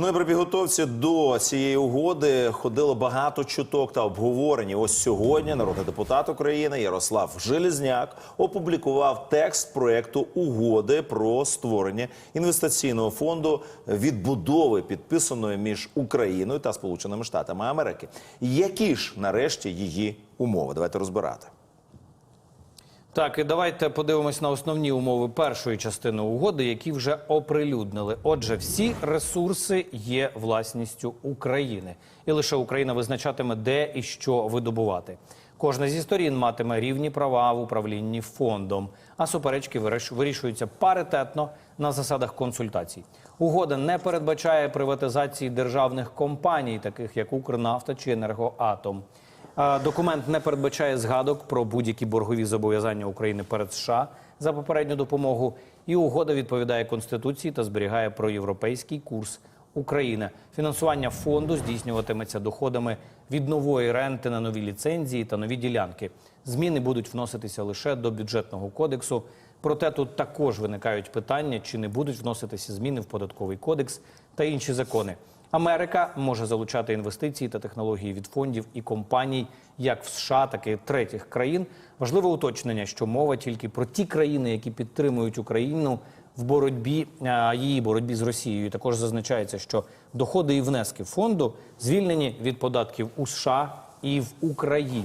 Ну і при підготовці до цієї угоди ходило багато чуток та обговорень. Ось сьогодні народний депутат України Ярослав Желізняк опублікував текст проекту угоди про створення інвестиційного фонду відбудови, підписаної між Україною та Сполученими Штатами Америки. Які ж нарешті її умови? Давайте розбирати. Так, і давайте подивимось на основні умови першої частини угоди, які вже оприлюднили. Отже, всі ресурси є власністю України, і лише Україна визначатиме, де і що видобувати. Кожна зі сторін матиме рівні права в управлінні фондом, а суперечки виріш- вирішуються паритетно на засадах консультацій. Угода не передбачає приватизації державних компаній, таких як Укрнафта чи Енергоатом. Документ не передбачає згадок про будь-які боргові зобов'язання України перед США за попередню допомогу. І угода відповідає Конституції та зберігає проєвропейський курс України. Фінансування фонду здійснюватиметься доходами від нової ренти на нові ліцензії та нові ділянки. Зміни будуть вноситися лише до бюджетного кодексу. Проте тут також виникають питання, чи не будуть вноситися зміни в податковий кодекс та інші закони. Америка може залучати інвестиції та технології від фондів і компаній, як в США, так і третіх країн. Важливе уточнення, що мова тільки про ті країни, які підтримують Україну в боротьбі її боротьбі з Росією. Також зазначається, що доходи і внески фонду звільнені від податків у США і в Україні.